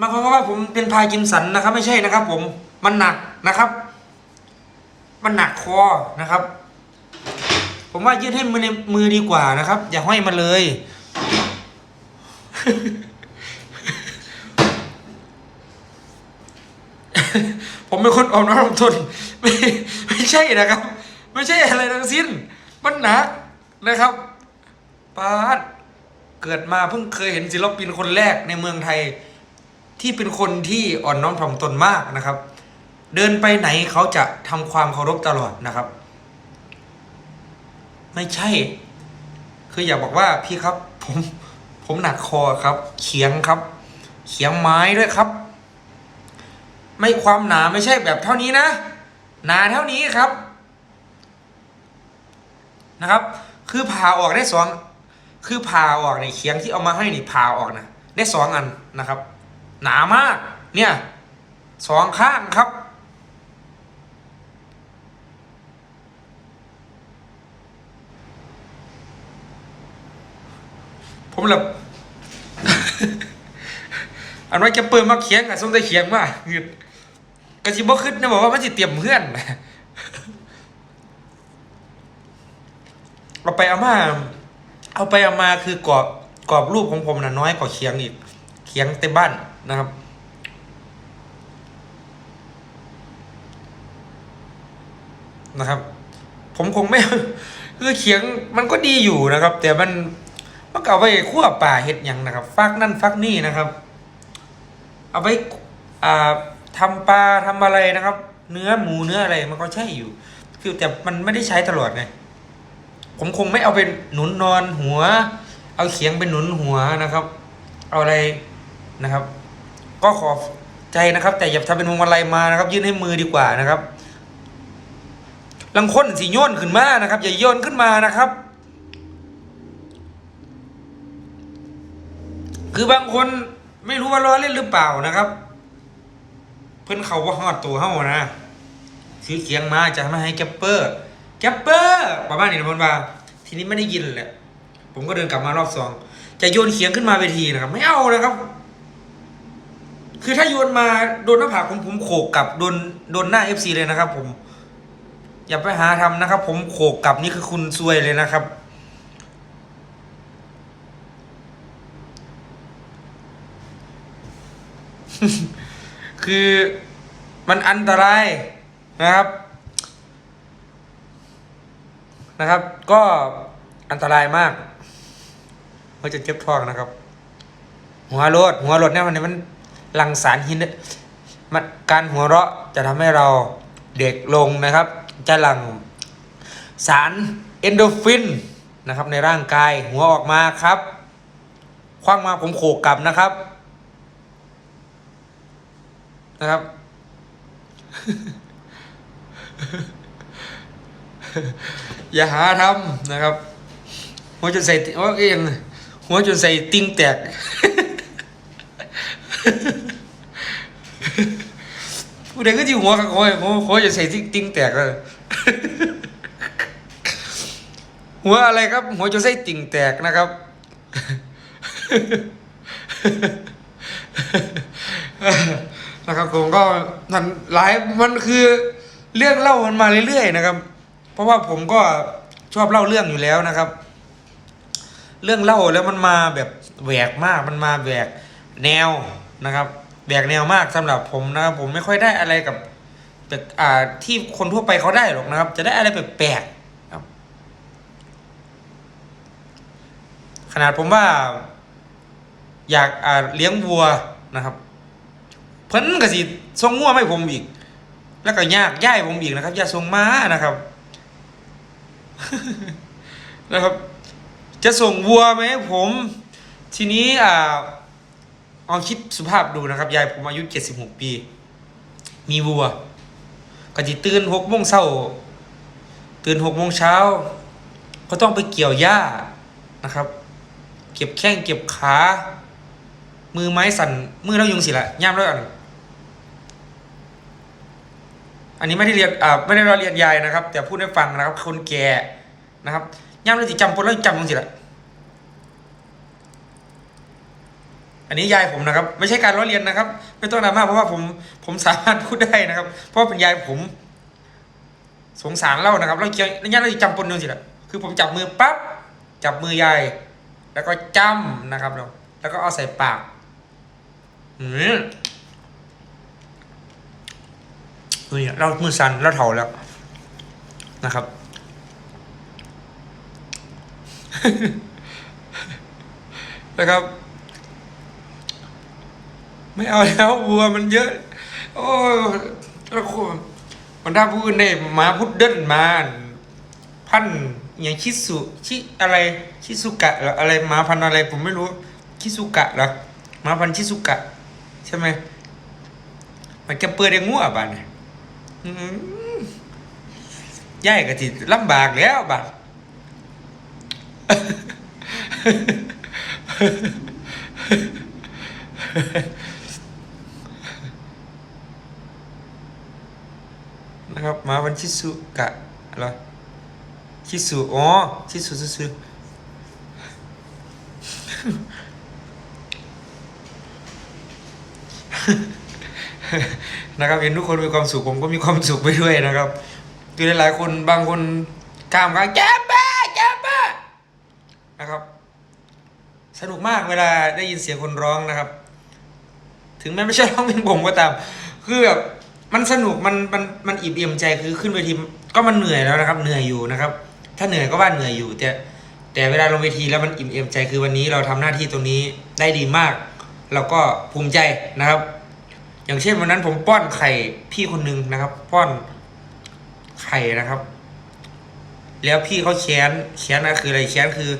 หมายความว่าผมเป็นพายกินสันนะครับ ไม่ใช่นะครับ ผมมันหนักนะครับ มันหนักคอนะครับ ผมว่ายืดให้มือในมือดีกว่านะครับ อย่าห้อยมาเลย ผมเป็นคนออกน้ำลงทุนไม่ไม่ใช่นะครับ ไม่ใช่อะไรทั้งสิ้น มันหนักนะครับปาดเกิดมาเพิ่งเคยเห็นศิลปินคนแรกในเมืองไทย ที่เป็นคนที่อ่อนน้อมถ่อมตนมากนะครับ เดินไปไหนเขาจะทำความเคารพตลอดนะครับ ไม่ใช่ คืออยากบอกว่าพี่ครับ ผมผมหนักคอครับ เขียงครับ เขียงไม้ด้วยครับ ไม่ความหนาไม่ใช่แบบเท่านี้นะ หนาเท่านี้ครับนะครับ คือผ่าออกได้สองคือผ่าออกในเคียงที่เอามาให้นี่ผ่าออกนะได้สองอันนะครับ หนามาก เนี่ยสองข้างครับ ผมแบบอันว่าจะเปิดมาเขียงอะส้มได้เขียงมาหยุดกระชิบขึ้นนะบอกว่ามันจะเตรียมเพื่อนเอาไปเอามา เอาไปเอามาคือกรอบกรอบรูปของผมนะน้อยกว่าเคียงอีกเคียงเต็มบ้าน นะครับ นะครับ ผมคงไม่คือเคียงมันก็ดีอยู่นะครับ แต่มันมันก็เอาไปคั่วป่าเห็ดหยังนะครับ ฟักนั่นฟักนี่นะครับ เอาไปอ่าทำปลาทำอะไรนะครับ เนื้อหมูเนื้ออะไรมันก็ใช่อยู่ คือแต่มันไม่ได้ใช้ตลอดไงผมคงไม่เอาเป็นหนุนนอนหัว เอาเขียงเป็นหนุนหัวนะครับ เอาอะไรนะครับ ก็ขอใจนะครับ แต่อย่าทำเป็นวงมาลัยมานะครับ ยื่นให้มือดีกว่านะครับลังค้นสีโยนขึ้นมานะครับ อย่าโยนขึ้นมานะครับ คือบางคนไม่รู้ว่าล้อเล่นหรือเปล่านะครับ เพื่อนเขาว่าฮอดตัวเฮานะซื้อเคียงมาจะม่ให้แกปเปอร์แกปเปอร์ประมาณนี้นะพนว่า ทีนี้ไม่ได้ยินแหละผมก็เดินกลับมารอบสองจะโยนเขียงขึ้นมาเวทีนะครับ ไม่เอานะครับ คือถ้าโยนมาโดนหน้าผากผมผมโขกกลับโดนโดนหน้าเอฟซีเลยนะครับ ผม อย่าไปหาทำนะครับ ผมโขกกลับนี่คือคุณซวยเลยนะครับ คือมันอันตรายนะครับนะครับ ก็อันตรายมากมันจะเจ็บท้องนะครับ หัวรถหัวรถเนี่ยมันมัน หลังสารหินมันการหัวเราะจะทำให้เราเด็กลงนะครับ จะหลั่งสารเอนโดฟินนะครับในร่างกายหัวออกมาครับ คว้างมาผมโขกกลับนะครับนะครับ อย่าหาทำนะครับ หัวจนใส่หัวเองหัวจนใส่ติ้งแตก ผู้ใดก็ที่หัวกับหัวหัวหัวจะใส่ติ้งติ้งแตกเลยหัวอะไรครับ หัวจะใส่ติ่งแตกนะครับ นะครับผมก็มันหลายมันคือเรื่องเล่ามันมาเรื่อยๆนะครับ เพราะว่าผมก็ชอบเล่าเรื่องอยู่แล้วนะครับ เรื่องเล่าแล้วมันมาแบบแหวกมากมันมาแหวกแนวนะครับ แหวกแนวมากสำหรับผมนะครับผมไม่ค่อยได้อะไรกับแบบอ่าที่คนทั่วไปเขาได้หรอกนะครับ จะได้อะไรแปลกๆครับ ขนาดผมว่า อยากอ่าเลี้ยงวัวนะครับ เพิ่นก็สิส่งงัวไม่ผมอีก แล้วก็ยากย่ายผมอีกนะครับอย่าส่งม้านะครับ นะครับ จะส่งวัวไหมผม ทีนี้อ่า เอาคิดสุภาพดูนะครับ ยายผมอายุเจ็ดสิบหกปี มีวัวก็จะตื่นหกโมงเช้าตื่นหกโมงเช้า ก็ต้องไปเกี่ยวหญ้านะครับ เก็บแข้งเก็บขา มือไม้สั่น มือเรายุงสิละย่ามแล้วอันอันนี้ไม่ได้เรียนอ่าไม่ได้เราเรียนยายนะครับ แต่พูดให้ฟังนะครับ คนแก่นะครับย่ามเราจิจำปนแล้วจำยุงสิละ อันนี้ยายผมนะครับ ไม่ใช่การล้อเลียนนะครับ ไม่ต้องดราม่าเพราะว่าผมผมสามารถพูดได้นะครับ เพราะว่าเป็นยายผม สงสารเล่านะครับแล้วเกี่ยวแล้วยันเราจำปนหนึ่งสิละคือผมจับมือปั๊บจับมือยาย แล้วก็จ้ำนะครับเราแล้วก็เอาใส่ปากอืมนี่เรามือสั่นเราเถาแล้วนะครับนะครับ ไม่เอาแล้ววัวมันเยอะ โอ้แล้วคนมันถ้าพูดได้หมาพุดเดิ้ลมาพันอย่างชิสุชิอะไรชิสุกะหรออะไรหมาพันอะไร ผมไม่รู้ชิสุกะหรอหมาพันชิสุกะ ใช่ไหมมันจะเปิดได้งัวบ้านเนี่ยย่ายกะทิลำบากแล้วบ้าน นะครับหมาพันธุ์ชิสุกะเหรชิสุอ๋อชิสุซื้อนะครับเห็นทุกคนมีความสุขผมก็มีความสุขไปด้วยนะครับคือหลายๆคนบางคนกล้ามกันแจ๊บบ้าแจ๊บบ้านะครับ สนุกมากเวลาได้ยินเสียงคนร้องนะครับ ถึงแม้ไม่ใช่ร้องเพลงผมก็ตามคือแบบ มันสนุกมันมันมันอิ่มเอี่ยมใจคือขึ้นเวทีก็มันเหนื่อยแล้วนะครับ เหนื่อยอยู่นะครับ ถ้าเหนื่อยก็ว่าเหนื่อยอยู่ แต่แต่เวลาลงเวทีแล้วมันอิ่มเอี่ยมใจคือวันนี้เราทำหน้าที่ตรงนี้ได้ดีมาก เราก็ภูมิใจนะครับ อย่างเช่นวันนั้นผมป้อนไข่พี่คนหนึงนะครับ ป้อนไข่นะครับ แล้วพี่เขาแค้นแค้นนะคืออะไรแค้นคือ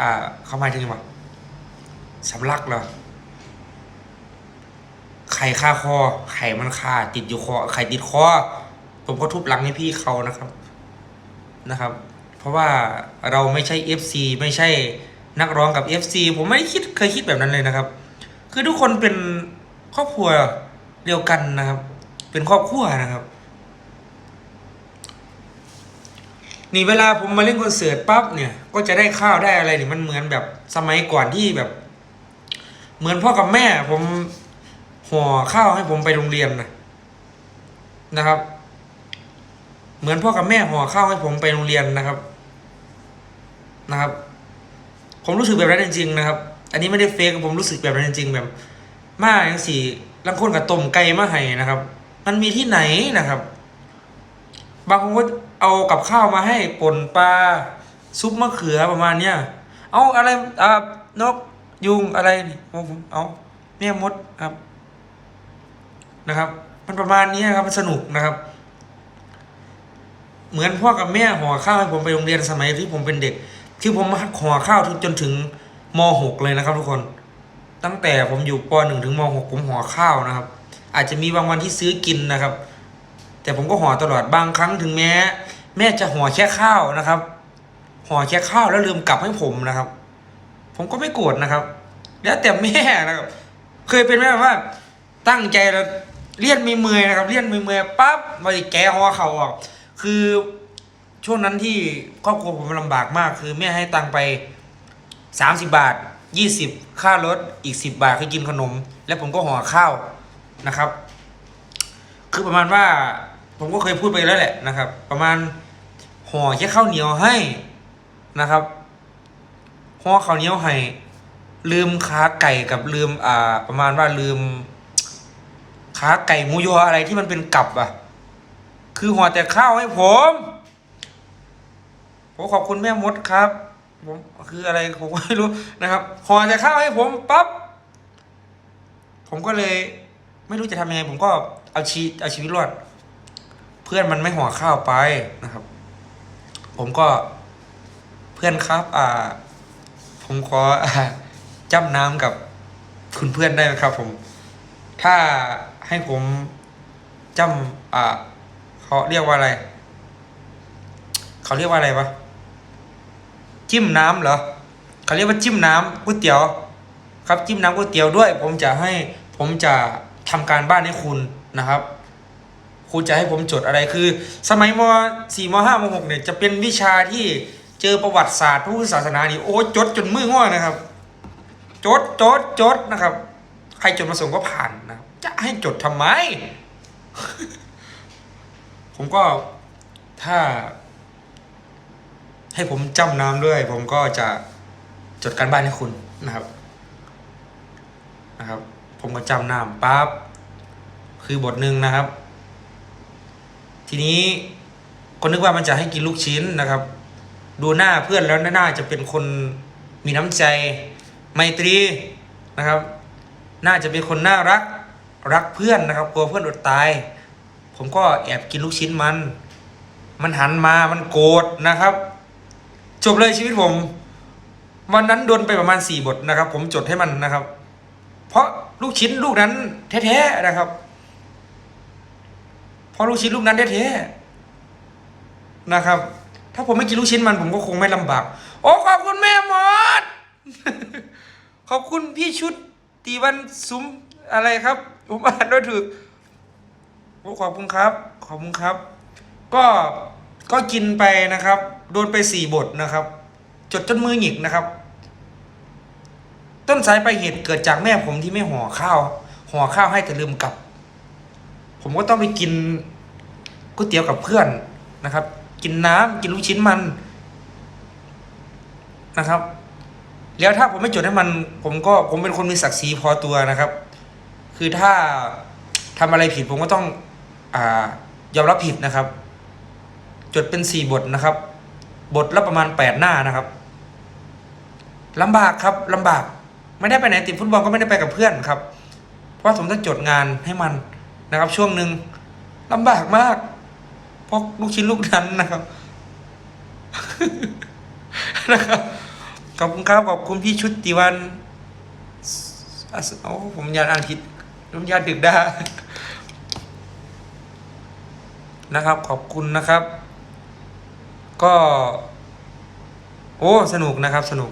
อ่าเขาหมายถึงว่าสำลักเหรอ ไข่คาคอ ไข่มันคาติดอยู่คอ ไข่ติดคอ ผมก็ทุบหลังให้พี่เขานะครับนะครับ เพราะว่าเราไม่ใช่ FC ไม่ใช่นักร้องกับ FC ผมไม่คิดเคยคิดแบบนั้นเลยนะครับ คือทุกคนเป็นครอบครัวเดียวกันนะครับ เป็นครอบครัวนะครับ นี่เวลาผมมาเล่นคอนเสิร์ตปั๊บเนี่ย ก็จะได้ข้าวได้อะไรเนี่ยมันเหมือนแบบสมัยก่อนที่แบบ เหมือนพ่อกับแม่ผม ห่อข้าวให้ผมไปโรงเรียนนะนะครับ เหมือนพ่อกับแม่ห่อข้าวให้ผมไปโรงเรียนนะครับนะครับ ผมรู้สึกแบบนั้นจริงๆนะครับ อันนี้ไม่ได้เฟกผมรู้สึกแบบนั้นจริงๆแบบมาอย่างสี่ลังคนกับต้มไก่มาให้นะครับ มันมีที่ไหนนะครับ บางคนก็เอากับข้าวมาให้ป่นปลาซุปมะเขือประมาณเนี้ยเอาอะไรอ่านกยุงอะไรนี่เอาผมเอาแม่มดครับ นะครับ มันประมาณนี้ครับมันสนุกนะครับ เหมือนพ่อกับแม่ห่อข้าวให้ผมไปโรงเรียนสมัยที่ผมเป็นเด็ก คือผมห่อข้าวจนถึงม .6 เลยนะครับ ทุกคน ตั้งแต่ผมอยู่ป .1 ถึงม .6 ผมห่อข้าวนะครับ อาจจะมีบางวันที่ซื้อกินนะครับ แต่ผมก็ห่อตลอดบางครั้งถึงแม้ แม่จะห่อแค่ข้าวนะครับห่อแค่ข้าวแล้วลืมกลับให้ผมนะครับ ผมก็ไม่โกรธนะครับ แล้วแต่แม่นะครับ เคยเป็นไหมแบบว่าตั้งใจแล้ว เลียนมีเมื่อยนะครับเลียนมีเมื่อยปั๊บมาแกะห่อเขาออก คือช่วงนั้นที่ครอบครัวผมลำบากมาก คือแม่ให้ตังไปสามสิบาทยี่สิบค่ารถอีกสิบบาทคือกินขนม แล้วผมก็ห่อข้าวนะครับ คือประมาณว่าผมก็เคยพูดไปแล้วแหละนะครับ ประมาณห่อแค่ข้าวเหนียวให้นะครับห่อข้าวเหนียวให้ลืมขาไก่กับลืมอ่าประมาณว่าลืม ขาไก่หมูยออะไรที่มันเป็นกับอะ คือห่อแต่ข้าวให้ผมผมขอบคุณแม่มดครับผมคืออะไรผมไม่รู้นะครับห่อแต่ข้าวให้ผมปั๊บผมก็เลย ไม่รู้จะทำยังไง ผมก็เอาชีเอาชีวิตรอด เพื่อนมันไม่ห่อข้าวไปนะครับ ผมก็เพื่อนครับ อ่า ผมขออจ้ำน้ำกับคุณเพื่อนได้ไหมครับ ผม ถ้าให้ผมจำอ่าเขาเรียกว่าอะไร เขาเรียกว่าอะไรวะ จิ้มน้ำเหรอ เขาเรียกว่าจิ้มน้ำก๋วยเตี๋ยว ครับจิ้มน้ำก๋วยเตี๋ยวด้วย ผมจะให้ผมจะทำการบ้านให้คุณนะครับ คุณจะให้ผมจดอะไรคือ สมัยมสี่มห้ามหกเนี่ยจะเป็นวิชาที่เจอประวัติศาสตร์พระพุทธศาสนานี่โอ้จดจนมือง่อนะครับ จดจดจดนะครับ ใครจดมาส่งก็ผ่าน ให้จดทำไม ผมก็ถ้า ให้ผมจำน้ำด้วย ผมก็จะจดการบ้านให้คุณนะครับ นะครับ ผมก็จำน้ำปั๊บคือบทหนึ่งนะครับ ทีนี้ก็นึกว่ามันจะให้กินลูกชิ้นนะครับ ดูหน้าเพื่อนแล้วน่าจะเป็นคนมีน้ำใจไมตรีนะครับ น่าจะเป็นคนน่ารัก รักเพื่อนนะครับกลัวเพื่อนอดตาย ผมก็แอบกินลูกชิ้นมัน มันหันมามันโกรธนะครับ จบเลยชีวิตผม วันนั้นโดนไปประมาณสี่บทนะครับ ผมจดให้มันนะครับ เพราะลูกชิ้นลูกนั้นแท้ๆนะครับ เพราะลูกชิ้นลูกนั้นแท้ๆนะครับ ถ้าผมไม่กินลูกชิ้นมัน ผมก็คงไม่ลำบากโอ้ขอบคุณแม่หมดขอบคุณพี่ชุดตีวันซุ้มอะไรครับ ผมอ่านด้วยถูกโอ้ขอบคุณครับ ขอบคุณครับ ก็ก็กินไปนะครับ โดนไปสี่บทนะครับ จดจนมือหงิกนะครับ ต้นสายไปลายเหตุเกิดจากแม่ผมที่ไม่ห่อข้าว ห่อข้าวให้แต่ลืมกลับ ผมก็ต้องไปกินก๋วยเตี๋ยวกับเพื่อนนะครับ กินน้ำกินลูกชิ้นมันนะครับ แล้วถ้าผมไม่จดให้มัน ผมก็ผมเป็นคนมีศักดิ์ศรีพอตัวนะครับ คือถ้าทำอะไรผิดผมก็ต้องอ่ายอมรับผิดนะครับ จดเป็นสี่บทนะครับ บทละประมาณแปดหน้านะครับลำบากครับลำบาก ไม่ได้ไปไหนติดฟุตบอลก็ไม่ได้ไปกับเพื่อนครับ เพราะผมต้องจดงานให้มันนะครับ ช่วงหนึ่งลำบากมากเพราะลูกชิ้นลูกนั้นนะครับนะครับขอบคุณครับขอบคุณพี่ชุดติวันอะโอ้ผมยานอ่านผิด ผมยาดึกได้นะครับ ขอบคุณนะครับ ก็ โอ้ สนุกนะครับ สนุก